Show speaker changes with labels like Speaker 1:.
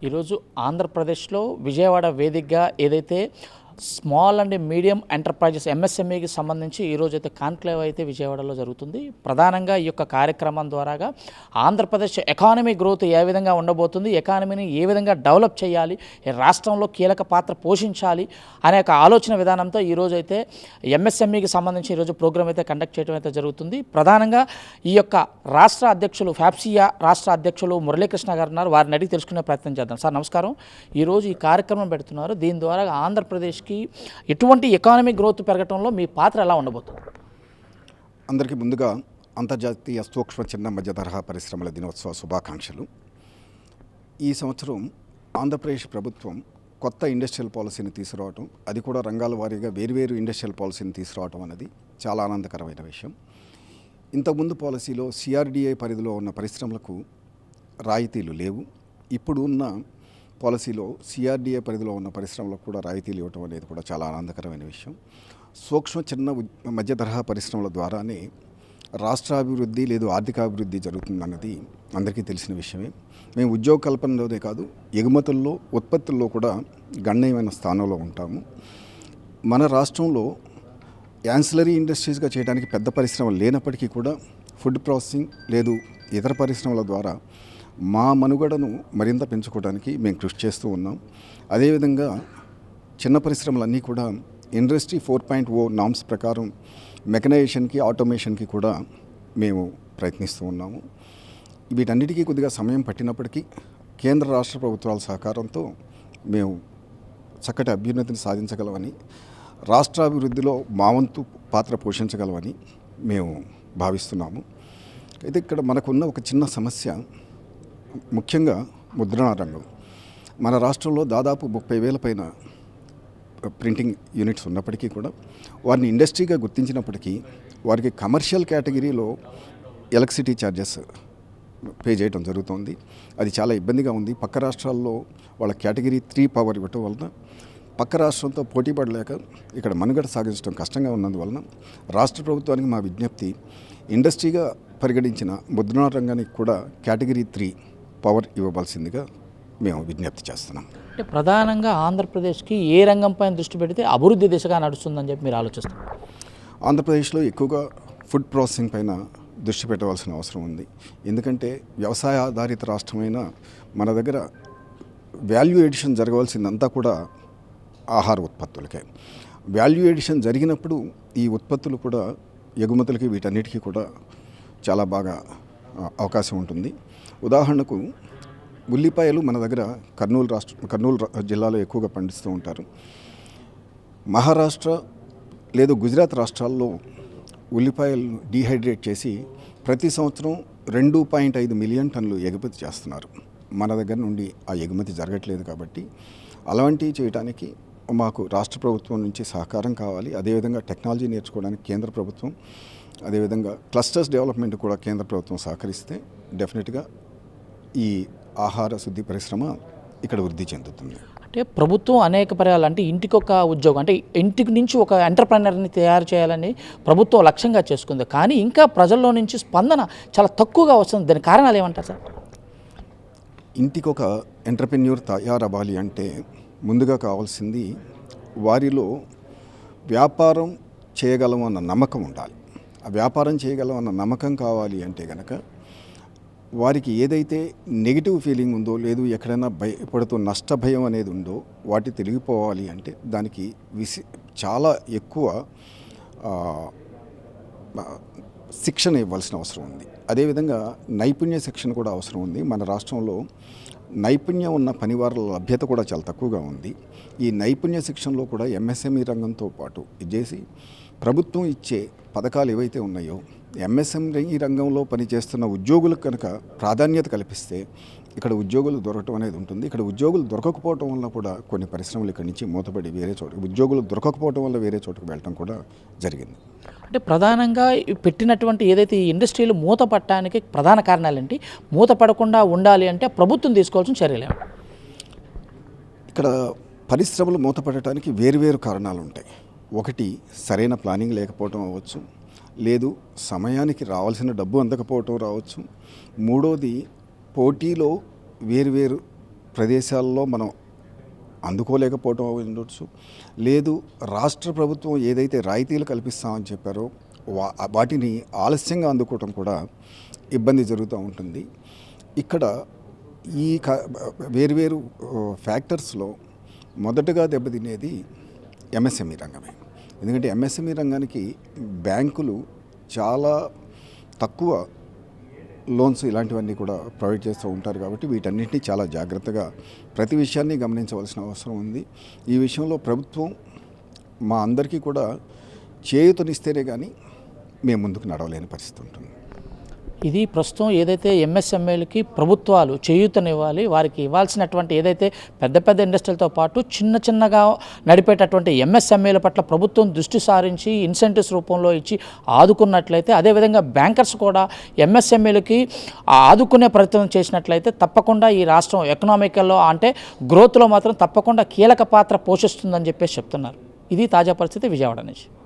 Speaker 1: ఈరోజు ఆంధ్రప్రదేశ్లో విజయవాడ వేదికగా ఏదైతే స్మాల్ అండ్ మీడియం ఎంటర్ప్రైజెస్ ఎంఎస్ఎంఈకి సంబంధించి ఈరోజు అయితే కాన్క్లేవ్ అయితే విజయవాడలో జరుగుతుంది. ప్రధానంగా ఈ యొక్క కార్యక్రమం ద్వారాగా ఆంధ్రప్రదేశ్ ఎకానమీ గ్రోత్ ఏ విధంగా ఉండబోతుంది ఎకానమీని ఏ విధంగా డెవలప్ చేయాలి రాష్ట్రంలో కీలక పాత్ర పోషించాలి అనే ఒక ఆలోచన విధానంతో ఈరోజు అయితే ఎంఎస్ఎంఈకి సంబంధించి ఈరోజు ప్రోగ్రామ్ అయితే కండక్ట్ చేయడం అయితే జరుగుతుంది. ప్రధానంగా ఈ యొక్క రాష్ట్ర అధ్యక్షులు ఫ్యాప్సియా రాష్ట్ర అధ్యక్షులు మురళీకృష్ణ గారు ఉన్నారు. వారిని అడిగి తెలుసుకునే ప్రయత్నం చేద్దాం. సార్ నమస్కారం. ఈరోజు ఈ కార్యక్రమం పెడుతున్నారు. దీని ద్వారా ఆంధ్రప్రదేశ్కి ఎటువంటి ఎకానమీ గ్రోత్ పెరగడంలో మీ పాత్ర ఎలా ఉండబోతుంది?
Speaker 2: అందరికీ ముందుగా అంతర్జాతీయ సూక్ష్మ చిన్న మధ్య తరహా పరిశ్రమల దినోత్సవ శుభాకాంక్షలు. ఈ సంవత్సరం ఆంధ్రప్రదేశ్ ప్రభుత్వం కొత్త ఇండస్ట్రియల్ పాలసీని తీసుకురావటం అది కూడా రంగాల వారీగా వేరువేరు ఇండస్ట్రియల్ పాలసీని తీసుకురావటం అనేది చాలా ఆనందకరమైన విషయం. ఇంతకుముందు పాలసీలో సిఆర్డిఐ పరిధిలో ఉన్న పరిశ్రమలకు రాయితీలు లేవు. ఇప్పుడు ఉన్న పాలసీలో సిఆర్డీఏ పరిధిలో ఉన్న పరిశ్రమలకు కూడా రాయితీలు ఇవ్వటం అనేది కూడా చాలా ఆనందకరమైన విషయం. సూక్ష్మ చిన్న మధ్య తరహా పరిశ్రమల ద్వారానే రాష్ట్రాభివృద్ధి లేదు ఆర్థికాభివృద్ధి జరుగుతుందన్నది అందరికీ తెలిసిన విషయమే. మేము ఉద్యోగ కల్పనలోనే కాదు ఎగుమతుల్లో ఉత్పత్తుల్లో కూడా గణనీయమైన స్థానంలో ఉంటాము. మన రాష్ట్రంలో యాన్సిలరీ ఇండస్ట్రీస్గా చేయడానికి పెద్ద పరిశ్రమలు లేనప్పటికీ కూడా ఫుడ్ ప్రాసెసింగ్ లేదు ఇతర పరిశ్రమల ద్వారా మా మనుగడను మరింత పెంచుకోవడానికి మేము కృషి చేస్తూ ఉన్నాం. అదేవిధంగా చిన్న పరిశ్రమలన్నీ కూడా industry four point O norms ప్రకారం మెకనైజేషన్కి ఆటోమేషన్కి కూడా మేము ప్రయత్నిస్తూ ఉన్నాము. వీటన్నిటికీ కొద్దిగా సమయం పట్టినప్పటికీ కేంద్ర రాష్ట్ర ప్రభుత్వాల సహకారంతో మేము చక్కటి అభ్యున్నతిని సాధించగలమని రాష్ట్రాభివృద్ధిలో మా వంతు పాత్ర పోషించగలమని మేము భావిస్తున్నాము. అయితే ఇక్కడ మనకున్న ఒక చిన్న సమస్య ముఖ్యంగా ముద్రణా రంగం. మన రాష్ట్రంలో దాదాపు ముప్పై వేల పైన ప్రింటింగ్ యూనిట్స్ ఉన్నప్పటికీ కూడా వారిని ఇండస్ట్రీగా గుర్తించినప్పటికీ వారికి కమర్షియల్ కేటగిరీలో ఎలక్ట్రిసిటీ ఛార్జెస్ పే చేయడం జరుగుతోంది. అది చాలా ఇబ్బందిగా ఉంది. పక్క రాష్ట్రాల్లో వాళ్ళ కేటగిరీ త్రీ పవర్ ఇవ్వటం వలన పక్క రాష్ట్రంతో పోటీ పడలేక ఇక్కడ మనుగడ సాగించడం కష్టంగా ఉన్నందువలన రాష్ట్ర ప్రభుత్వానికి మా విజ్ఞప్తి ఇండస్ట్రీగా పరిగణించిన ముద్రణా రంగానికి కూడా కేటగిరీ త్రీ పవర్ ఇవ్వవలసిందిగా మేము విజ్ఞప్తి చేస్తున్నాం.
Speaker 1: అంటే ప్రధానంగా ఆంధ్రప్రదేశ్కి ఏ రంగంపైన దృష్టి పెడితే అభివృద్ధి దిశగా నడుస్తుందని చెప్పి మీరు ఆలోచిస్తారు
Speaker 2: ఆంధ్రప్రదేశ్లో ఎక్కువగా ఫుడ్ ప్రాసెసింగ్ పైన దృష్టి పెట్టవలసిన అవసరం ఉంది. ఎందుకంటే వ్యవసాయ ఆధారిత రాష్ట్రమైన మన దగ్గర వాల్యూ ఎడిషన్ జరగవలసిందంతా కూడా ఆహార ఉత్పత్తులకే. వాల్యూ ఎడిషన్ జరిగినప్పుడు ఈ ఉత్పత్తులు కూడా ఎగుమతులకి వీటన్నిటికీ కూడా చాలా బాగా అవకాశం ఉంటుంది. ఉదాహరణకు ఉల్లిపాయలు మన దగ్గర కర్నూలు రాష్ట్ర కర్నూలు జిల్లాలో ఎక్కువగా పండిస్తూ ఉంటారు. మహారాష్ట్ర లేదు గుజరాత్ రాష్ట్రాల్లో ఉల్లిపాయలను డీహైడ్రేట్ చేసి ప్రతి సంవత్సరం రెండు పాయింట్ ఐదు మిలియన్ టన్నులు ఎగుమతి చేస్తున్నారు. మన దగ్గర నుండి ఆ ఎగుమతి జరగట్లేదు కాబట్టి అలాంటివి చేయడానికి మాకు రాష్ట్ర ప్రభుత్వం నుంచి సహకారం కావాలి. అదేవిధంగా టెక్నాలజీ నేర్చుకోవడానికి కేంద్ర ప్రభుత్వం అదేవిధంగా క్లస్టర్స్ డెవలప్మెంట్ కూడా కేంద్ర ప్రభుత్వం సహకరిస్తే డెఫినెట్గా ఈ ఆహార శుద్ధి పరిశ్రమ ఇక్కడ వృద్ధి చెందుతుంది.
Speaker 1: అంటే ప్రభుత్వం అనేక పర్యాలు అంటే ఇంటికి ఒక ఉద్యోగం అంటే ఇంటికి నుంచి ఒక ఎంటర్ప్రైనర్ని తయారు చేయాలని ప్రభుత్వం లక్ష్యంగా చేసుకుంది. కానీ ఇంకా ప్రజల్లో నుంచి స్పందన చాలా తక్కువగా వస్తుంది. దాని కారణాలు ఏమంటారు సార్?
Speaker 2: ఇంటికి ఒక ఎంటర్ప్రెన్యూర్ తయారవ్వాలి అంటే ముందుగా కావాల్సింది వారిలో వ్యాపారం చేయగలం అన్న నమ్మకం ఉండాలి. ఆ వ్యాపారం చేయగలం అన్న నమ్మకం కావాలి అంటే గనక వారికి ఏదైతే నెగిటివ్ ఫీలింగ్ ఉందో లేదు ఎక్కడైనా భయపడుతూ నష్ట భయం అనేది ఉందో వాటి తెలిగిపోవాలి అంటే దానికి విసి చాలా ఎక్కువ శిక్షణ ఇవ్వాల్సిన అవసరం ఉంది. అదేవిధంగా నైపుణ్య శిక్షణ కూడా అవసరం ఉంది. మన రాష్ట్రంలో నైపుణ్యం ఉన్న పనివారుల లభ్యత కూడా చాలా తక్కువగా ఉంది. ఈ నైపుణ్య శిక్షణలో కూడా ఎంఎస్ఎంఈ రంగంతో పాటు ఇది చేసి ప్రభుత్వం ఇచ్చే పథకాలు ఏవైతే ఉన్నాయో ఎంఎస్ఎంఈ రంగంలో పనిచేస్తున్న ఉద్యోగులకు కనుక ప్రాధాన్యత కల్పిస్తే ఇక్కడ ఉద్యోగులు దొరకటం అనేది ఉంటుంది. ఇక్కడ ఉద్యోగులు దొరకకపోవటం వల్ల కూడా కొన్ని పరిశ్రమలు ఇక్కడి నుంచి మూతపడి వేరే చోట ఉద్యోగులు దొరకకపోవటం వల్ల వేరే చోటుకు వెళ్ళటం కూడా జరిగింది.
Speaker 1: అంటే ప్రధానంగా పెట్టినటువంటి ఏదైతే ఈ ఇండస్ట్రీలు మూత పట్టడానికి ప్రధాన కారణాలు ఏంటి మూత పడకుండా ఉండాలి అంటే ప్రభుత్వం తీసుకోవాల్సిన చర్యలు?
Speaker 2: ఇక్కడ పరిశ్రమలు మూతపడటానికి వేరువేరు కారణాలు ఉంటాయి. ఒకటి సరైన ప్లానింగ్ లేకపోవటం అవ్వచ్చు. లేదు సమయానికి రావాల్సిన డబ్బు అందకపోవటం రావచ్చు. మూడోది పోటీలో వేరువేరు ప్రదేశాల్లో మనం అందుకోలేకపోవటం ఉండొచ్చు. లేదు రాష్ట్ర ప్రభుత్వం ఏదైతే రాయితీలు కల్పిస్తామని చెప్పారో వా వాటిని ఆలస్యంగా అందుకోవటం కూడా ఇబ్బంది జరుగుతూ ఉంటుంది. ఇక్కడ ఈ క వేరువేరు ఫ్యాక్టర్స్లో మొదటగా దెబ్బతినేది ఎంఎస్ఎంఈ రంగమే. ఎందుకంటే ఎంఎస్ఎంఈ రంగానికి బ్యాంకులు చాలా తక్కువ లోన్స్ ఇలాంటివన్నీ కూడా ప్రొవైడ్ చేస్తూ ఉంటారు కాబట్టి వీటన్నిటిని చాలా జాగ్రత్తగా ప్రతి విషయాన్ని గమనించవలసిన అవసరం ఉంది. ఈ విషయంలో ప్రభుత్వం మా అందరికీ కూడా చేయూతనిస్తేనే కానీ మేము ముందుకు నడవలేని పరిస్థితి ఉంటుంది.
Speaker 1: ఇది ప్రస్తుతం ఏదైతే ఎంఎస్ఎంఏలకి ప్రభుత్వాలు చేయూతనివ్వాలి వారికి ఇవ్వాల్సినటువంటి ఏదైతే పెద్ద పెద్ద ఇండస్ట్రీలతో పాటు చిన్న చిన్నగా నడిపేటటువంటి ఎంఎస్ఎంఏల పట్ల ప్రభుత్వం దృష్టి సారించి ఇన్సెంటివ్స్ రూపంలో ఇచ్చి ఆదుకున్నట్లయితే అదేవిధంగా బ్యాంకర్స్ కూడా ఎంఎస్ఎంఏలకి ఆదుకునే ప్రయత్నం చేసినట్లయితే తప్పకుండా ఈ రాష్ట్రం ఎకనామికల్లో అంటే గ్రోత్లో మాత్రం తప్పకుండా కీలక పాత్ర పోషిస్తుందని చెప్పేసి చెప్తున్నారు. ఇది తాజా పరిస్థితి విజయవాడ నుంచి.